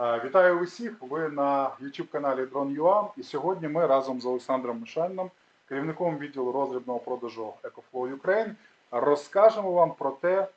Вітаю усіх! Ви на youtube каналі Drone.ua і сьогодні ми разом з Олександром Мишельном, керівником відділу роздрібного продажу EcoFlow Ukraine, розкажемо вам про те,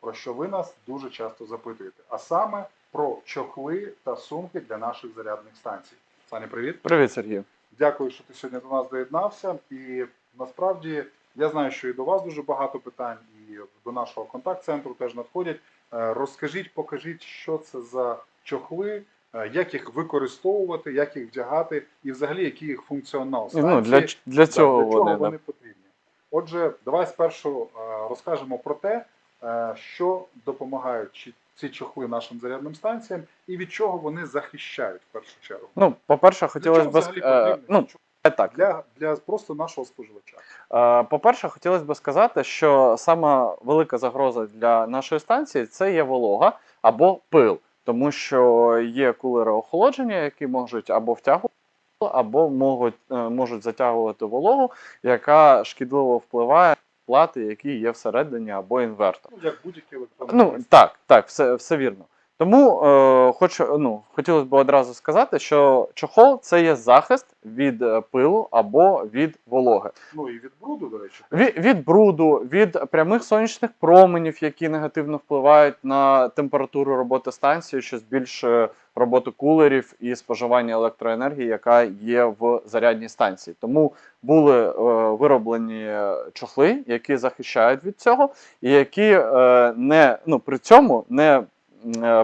про що ви нас дуже часто запитуєте, а саме про чохли та сумки для наших зарядних станцій. Саня, привіт! Привіт, Сергій. Дякую, що ти сьогодні до нас доєднався. І насправді я знаю, що і до вас дуже багато питань, і до нашого контакт-центру теж надходять. Е, Розкажіть, покажіть, що це за чохли, е, як їх використовувати, як їх вдягати, і взагалі який їх функціонал. Ну, для, для Да, цього для чого вони, вони потрібні. Отже, давай спершу е, розкажемо про те, е, що допомагають ці чохли нашим зарядним станціям, і від чого вони захищають в першу чергу. Ну, по-перше, хотілося б е, ну, так. для, для просто нашого споживача. Е, По-перше, хотілося б сказати, що сама велика загроза для нашої станції це є волога або пил, тому що є кулери охолодження, які можуть або втягувати, або можуть, е, можуть затягувати вологу, яка шкідливо впливає на плати, які є всередині або інвертор. Ну, як будь-який електронний Ну так, так, все, все вірно. Тому е, хочу, ну, хотілося б одразу сказати, що чохол це є захист від е, пилу або від вологи. ну і від бруду, до речі. Від, від бруду, від прямих сонячних променів, які негативно впливають на температуру роботи станції, що збільшує роботу кулерів і споживання електроенергії, яка є в зарядній станції. Тому були е, вироблені чохли, які захищають від цього, і які е, не ну при цьому не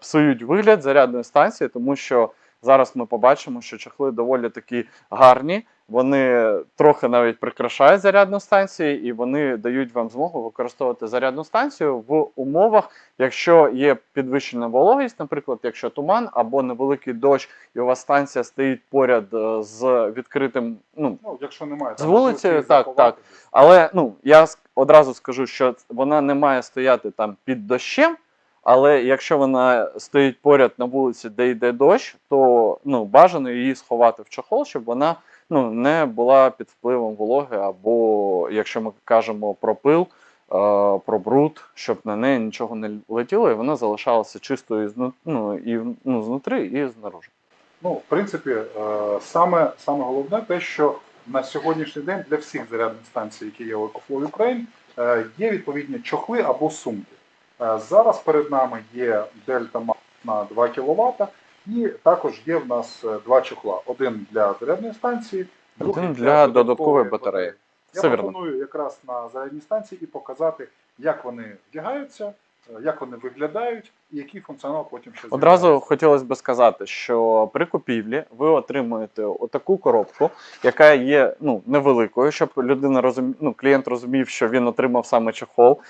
псують вигляд зарядної станції, тому що зараз ми побачимо, що чохли доволі такі гарні. Вони трохи навіть прикрашають зарядну станцію, і вони дають вам змогу використовувати зарядну станцію в умовах, якщо є підвищена вологість, наприклад, якщо туман або невеликий дощ, і у вас станція стоїть поряд е, з відкритим. Ну Ну, якщо немає З вулиці, можливості так, але ну я одразу скажу, що вона не має стояти там під дощем. Але якщо вона стоїть поряд на вулиці, де йде дощ, то ну бажано її сховати в чохол, щоб вона ну не була під впливом вологи, або якщо ми кажемо про пил, е, про бруд, щоб на неї нічого не летіло, і вона залишалася чистою ну, і ну, знутри, і знаружи. Ну, в принципі, е, саме, саме головне те, що на сьогоднішній день для всіх зарядних станцій, які є у EcoFlow Ukraine, е, є відповідні чохли або сумки. Е, Зараз перед нами є дельта Max на 2 кВт, і також є в нас е, два чохла: один для зарядної станції, другий Один для додаткової батареї. Я Все пропоную якраз на зарядній станції і показати, як вони вдягаються, як вони виглядають і який функціонал потім ще Одразу хотілося б сказати, що при купівлі ви отримуєте отаку коробку, яка є ну невеликою, щоб людина розумі... ну, клієнт розумів, що він отримав саме чехол. Е,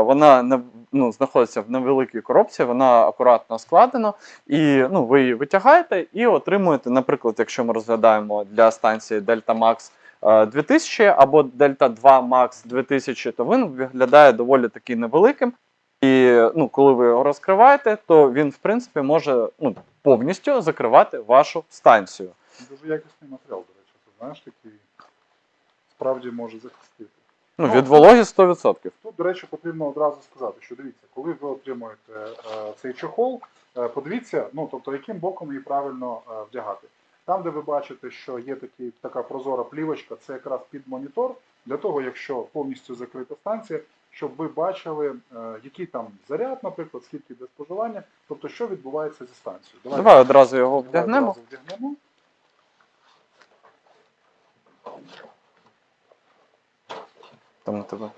вона не ну, знаходиться в невеликій коробці, вона акуратно складена, і ну, ви її витягаєте і отримуєте, наприклад, якщо ми розглядаємо для станції Delta Max е, 2000 або Delta 2 Max 2000, то він виглядає доволі таки невеликим. І ну, коли ви його розкриваєте, то він, в принципі, може ну, повністю закривати вашу станцію. Дуже якісний матеріал, до речі. Ти знаєш, такий справді може захистити. Ну, Ну, від вологі 100%. Тут, до речі, потрібно одразу сказати, що дивіться, коли ви отримуєте е, цей чохол, е, подивіться, ну тобто, яким боком її правильно е, вдягати. Там, де ви бачите, що є такі, така прозора плівочка, це якраз під монітор, для того, якщо повністю закрита станція, щоб ви бачили, е, який там заряд, наприклад, скільки йде споживання, тобто що відбувається зі станцією. Давай одразу його давай вдягнемо. одразу вдягнемо. Там у тебе.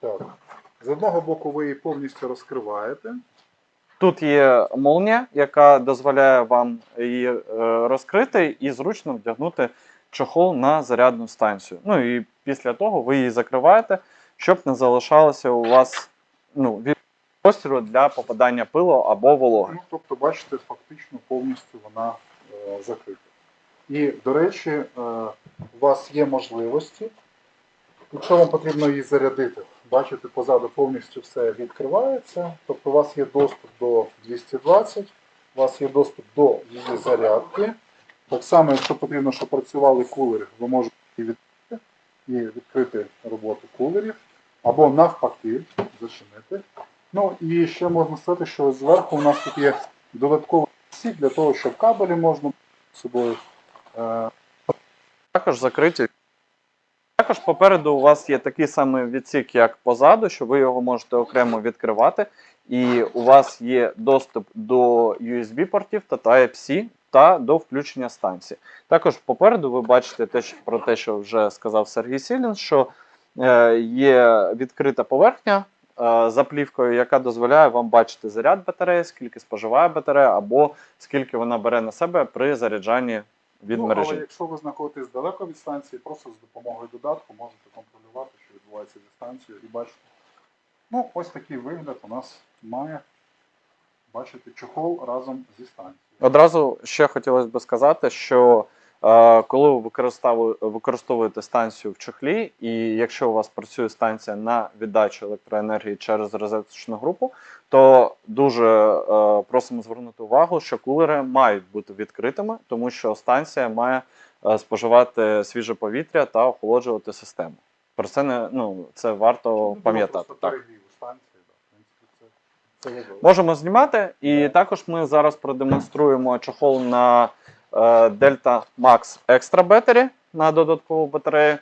Так. З одного боку ви її повністю розкриваєте. Тут є молнія, яка дозволяє вам її е, розкрити і зручно вдягнути чохол на зарядну станцію. Ну і після того ви її закриваєте, щоб не залишалося у вас ну, простіру для попадання пилу або вологи. Ну, тобто, бачите, фактично повністю вона е, закрита. І, до речі, е, у вас є можливості, якщо вам потрібно її зарядити, бачите, позаду повністю все відкривається. Тобто у вас є доступ до 220, у вас є доступ до її зарядки. Так само, якщо потрібно, щоб працювали кулери, ви можете її відкрити і відкрити роботу кулерів. Або навпаки, зачинити Ну і ще можна сказати, що зверху у нас тут є додатковий сік для того, щоб кабелі можна з собою. Е, Також закриті. Також попереду у вас є такий самий відсік, як позаду, що ви його можете окремо відкривати. І у вас є доступ до USB-портів та Type-C та до включення станції. Також попереду ви бачите те, що- про те, що вже сказав Сергій Сілін, що е, є відкрита поверхня е, за плівкою, яка дозволяє вам бачити заряд батареї, скільки споживає батарея, або скільки вона бере на себе при заряджанні від ну, мережі. Але якщо ви знаходитесь далеко від станції, просто з допомогою додатку можете контролювати, що відбувається зі станцією, і бачите. Ну, ось такий вигляд у нас має бачити чохол разом зі станцією. Одразу ще хотілося б сказати, що коли ви використову- використовуєте станцію в чохлі, і якщо у вас працює станція на віддачу електроенергії через розеточну групу, то дуже е, просимо звернути увагу, що кулери мають бути відкритими, тому що станція має е, споживати свіже повітря та охолоджувати систему. Про це не ну це варто пам'ятати. Так. Можемо знімати, і також ми зараз продемонструємо чохол на Delta Max Extra Battery на додаткову батарею.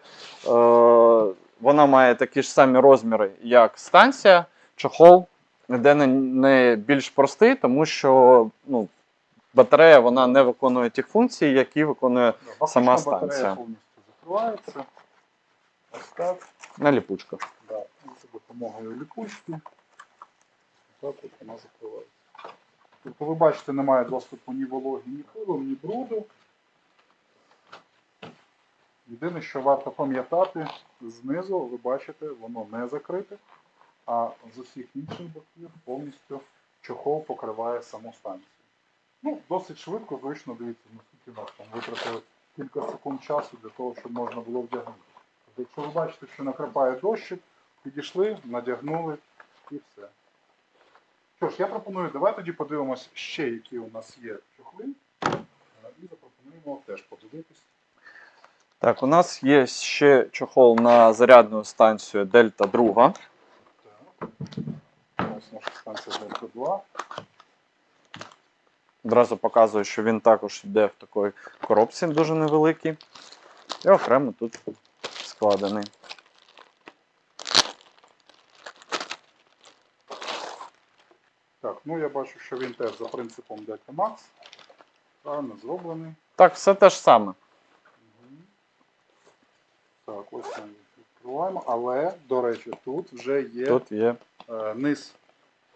Е, вона має такі ж самі розміри, як станція. Чохол де не, більш простий, тому що ну, батарея вона не виконує тих функцій, які виконує Да, сама бакушна батарея станція. повністю закривається. Ось так. на ліпучках. Да. За допомогою ліпучки. Так от вона закривається. Тобто ви бачите, немає доступу ні вологи, ні пилу, ні бруду. Єдине, що варто пам'ятати, знизу ви бачите, воно не закрите, а з усіх інших боків повністю чохол покриває саму станцію. Ну, досить швидко, зручно дивіться, наскільки нас там витратили кілька секунд часу для того, щоб можна було вдягнути. Тобто, якщо ви бачите, що накрапає дощик, підійшли, надягнули і все. Що ж, я пропоную, давай тоді подивимось ще, які у нас є чохли. е, І запропонуємо теж подивитись. Так, у нас є ще чохол на зарядну станцію Delta 2. Так. Ось наша станція Delta 2. Одразу показую, що він також йде в такій коробці дуже невеликій. І окремо тут складений. Так, ну я бачу, що він теж за принципом Delta Max. Правильно зроблений. Так, все те ж саме. Так, ось ми відкриваємо. Але, до речі, тут вже є Тут є. е, низ.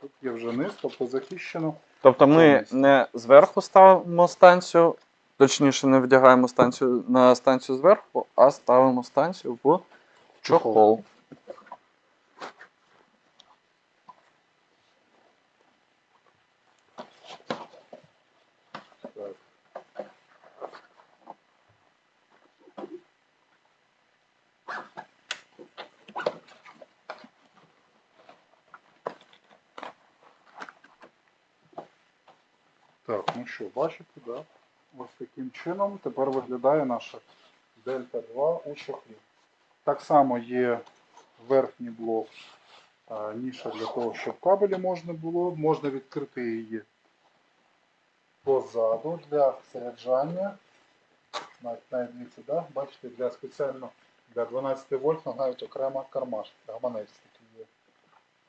Тут є вже низ, тобто захищено. Тобто ми Повністю. не зверху ставимо станцію, точніше, не вдягаємо станцію на станцію зверху, а ставимо станцію в чохол. Так. Так, ну що, бачите, да? Ось таким чином тепер виглядає наша Дельта 2 у чохлі. Так само є верхній блок а, ніша для того, щоб кабелі можна було. Можна відкрити її позаду для заряджання. Да? бачите, для спеціально для 12 вольт навіть окрема кармаш, гаманець такий є.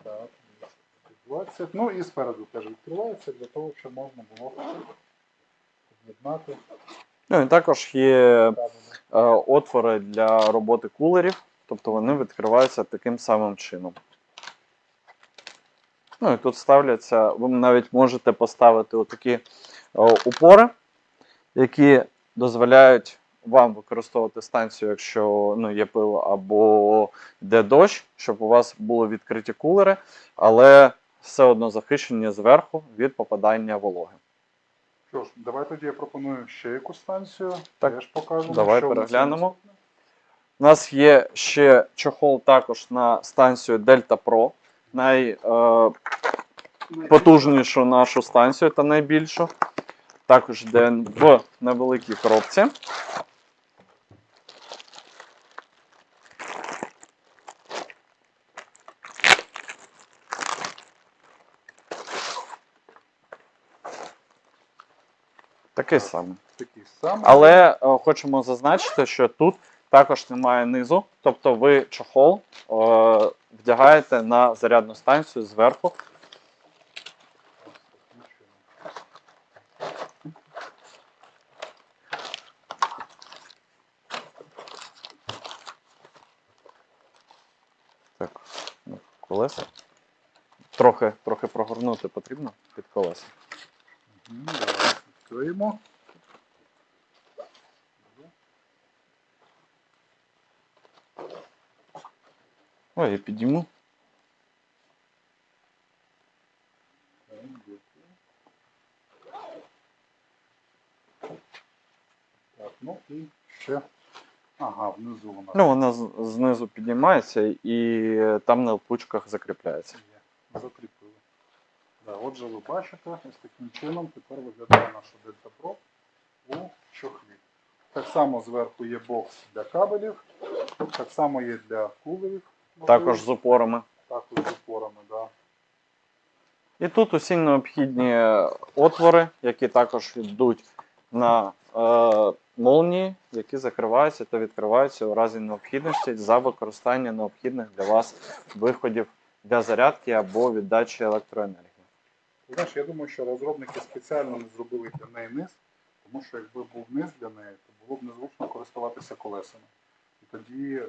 Так, 20. Ну і спереду теж відкривається для того, щоб можна було Ну і також є е, отвори для роботи кулерів, тобто вони відкриваються таким самим чином. Ну і тут ставляться, ви навіть можете поставити отакі е, упори, які дозволяють вам використовувати станцію, якщо ну, є пил або йде дощ, щоб у вас були відкриті кулери, але все одно захищені зверху від попадання вологи. Що ж, давай тоді я пропоную ще якусь станцію. Так, Теж покажемо. давай що переглянемо. У нас є ще чохол також на станцію Delta Pro, найпотужнішу нашу станцію та найбільшу. Також йде в невеликій коробці. Такий самий. такий самий. Але е, хочемо зазначити, що тут також немає низу, тобто ви чохол е, вдягаєте на зарядну станцію зверху. Так, ну, колеса. Трохи, трохи прогорнути потрібно під колеса. Мгм, давай Відкриємо. Ой, я підійму. Так, дякую. Так, ну і ще. Ага, внизу вона Ну, вона з- знизу піднімається і там на липучках закріпляється. є. Да, отже, ви бачите, ось таким чином тепер виглядає наша Delta Pro у чохлі. Так само зверху є бокс для кабелів, так само є для кулерів. Також з опорами. також з опорами, да. І тут усі необхідні отвори, які також йдуть на е, молнії, які закриваються та відкриваються у разі необхідності за використання необхідних для вас виходів для зарядки або віддачі електроенергії. Знаєш, я думаю, що розробники спеціально не зробили для неї низ, тому що якби був низ для неї, то було б незручно користуватися колесами. І тоді е,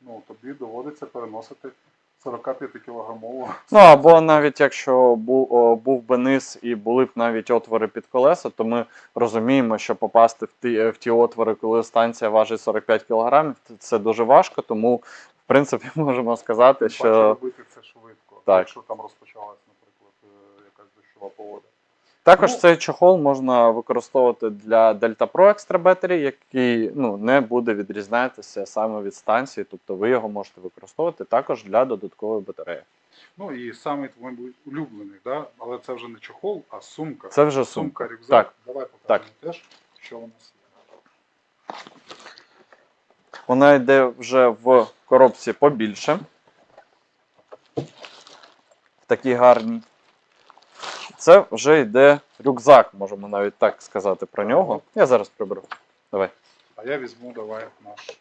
ну, тобі доводиться переносити 45 кілограмову. Ну або навіть якщо був, о, був би низ і були б навіть отвори під колеса, то ми розуміємо, що попасти в ті, в ті отвори, коли станція важить 45 кг, це дуже важко, тому в принципі можемо сказати, що робити це швидко, Так. якщо там е, дощова погода. також Ну- цей чохол можна використовувати для Delta Pro Extra Battery, який ну, не буде відрізнятися саме від станції, тобто ви його можете використовувати також для додаткової батареї. Ну і самий твій улюблений, да? але це вже не чохол, а сумка. Це вже Сумка, сумка. рюкзак. Так. Давай покажемо теж, що у нас є. Вона йде вже в коробці побільше. В такій гарній. Це вже йде рюкзак, можемо навіть так сказати про нього. Я зараз приберу. Давай. А я візьму давай наш.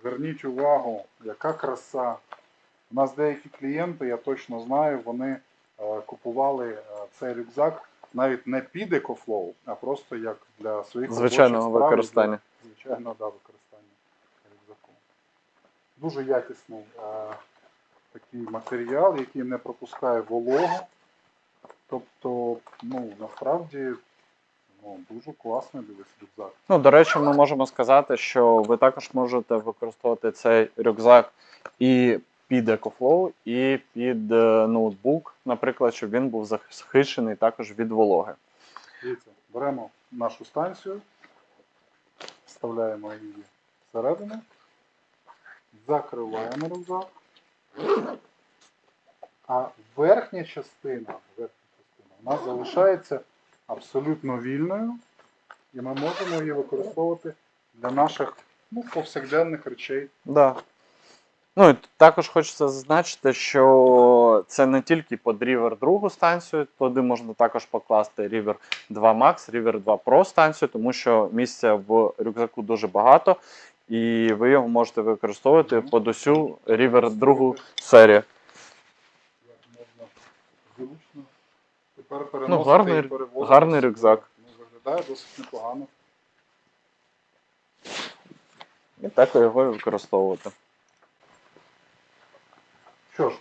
Зверніть увагу, яка краса. У нас деякі клієнти, я точно знаю, вони е, купували е, цей рюкзак навіть не під EcoFlow, а просто як для своїх Звичайного справ використання. Для, звичайного да, використання рюкзаку. Дуже якісний е, такий матеріал, який не пропускає вологу. Тобто, ну, насправді, ну, дуже класний дивись рюкзак. Ну, до речі, ми можемо сказати, що ви також можете використовувати цей рюкзак і під EcoFlow, і під е, ноутбук, наприклад, щоб він був захищений також від вологи. Дивіться, беремо нашу станцію, вставляємо її всередину, закриваємо рюкзак. А верхня частина, верхня частина нас залишається абсолютно вільною, і ми можемо її використовувати для наших ну, повсякденних речей. Да. Ну і також хочеться зазначити, що це не тільки под River другу станцію, туди можна також покласти River 2 Max, River 2 Pro станцію, тому що місця в рюкзаку дуже багато, і ви його можете використовувати под усю River другу серію. Як можна зручно тепер переносити Ну, гарний- і перевозити гарний рюкзак. Ну, виглядає досить непогано. І так його і використовувати. Що ж,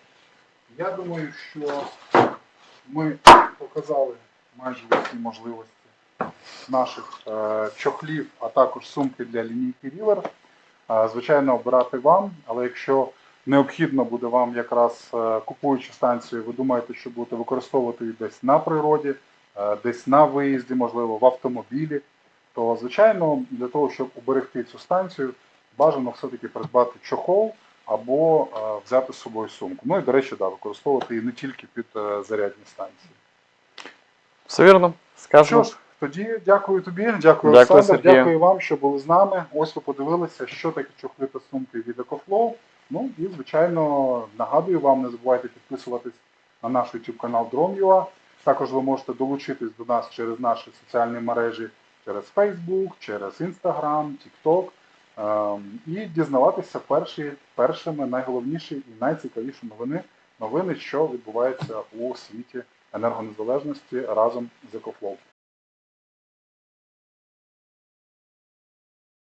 я думаю, що ми показали майже всі можливості наших е, чохлів, а також сумки для лінійки River. Е, звичайно, обирати вам, але якщо необхідно буде вам якраз е, купуючи станцію, ви думаєте, що будете використовувати її десь на природі, е, десь на виїзді, можливо, в автомобілі, то звичайно для того, щоб уберегти цю станцію, бажано все-таки придбати чохол або взяти з собою сумку. Ну і, до речі, да, використовувати її не тільки під зарядні станції. Все вірно? Скажемо. Тоді дякую тобі, дякую, Дякую, Олександр, дякую вам, що були з нами. Ось ви подивилися, що таке чохли та сумки від EcoFlow. Ну і, звичайно, нагадую вам, не забувайте підписуватись на наш YouTube канал Drone.ua. Також ви можете долучитись до нас через наші соціальні мережі, через Facebook, через Instagram, TikTok ем, і дізнаватися перші, першими найголовніші і найцікавіші новини, новини, що відбуваються у світі енергонезалежності разом з EcoFlow.